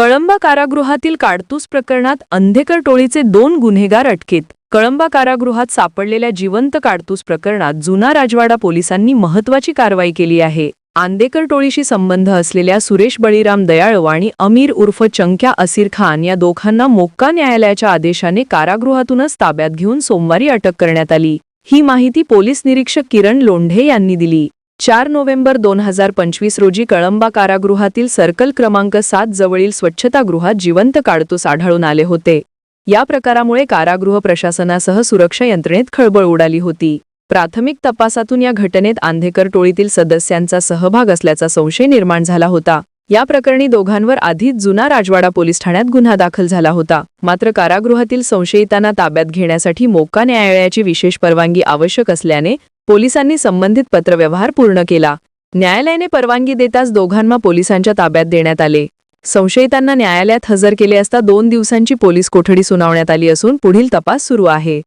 कळंबा कारागृहातील काडतूस प्रकरणात अंधेकर टोळीचे दोन गुन्हेगार अटकेत. कळंबा कारागृहात सापडलेल्या जिवंत काडतूस प्रकरणात जुना राजवाडा पोलिसांनी महत्वाची कारवाई केली आहे. आंदेकर टोळीशी संबंध असलेल्या सुरेश बळीराम दयाळव आणि अमीर उर्फ चंक्या असीर खान या दोघांना मोक्का न्यायालयाच्या आदेशाने कारागृहातूनच ताब्यात घेऊन सोमवारी अटक करण्यात आली. ही माहिती पोलीस निरीक्षक किरण लोंढे यांनी दिली. चार नोव्हेंबर दोन हजार पंचवीस रोजी कळंबा कारागृहातील सर्कल क्रमांक सात जवळील स्वच्छतागृहात जिवंत काडतूस आढळून आले होते. या प्रकारामुळे कारागृह प्रशासनासह सुरक्षा यंत्रणेत खळबळ उडाली होती. प्राथमिक तपासातून या घटनेत आंधेकर टोळीतील सदस्यांचा सहभाग असल्याचा संशय निर्माण झाला होता. या प्रकरणी दोघांवर आधीच जुना राजवाडा पोलीस ठाण्यात गुन्हा दाखल झाला होता. मात्र कारागृहातील संशयितांना ताब्यात घेण्यासाठी मोका न्यायालयाची विशेष परवानगी आवश्यक असल्याने पोलिसांनी संबंधित पत्रव्यवहार पूर्ण केला. न्यायालयाने परवानगी देताच दोघांना पोलिसांच्या ताब्यात देण्यात आले. संशयितांना न्यायालयात हजर केले असता दोन दिवसांची पोलीस कोठडी सुनावण्यात आली असून पुढील तपास सुरू आहे.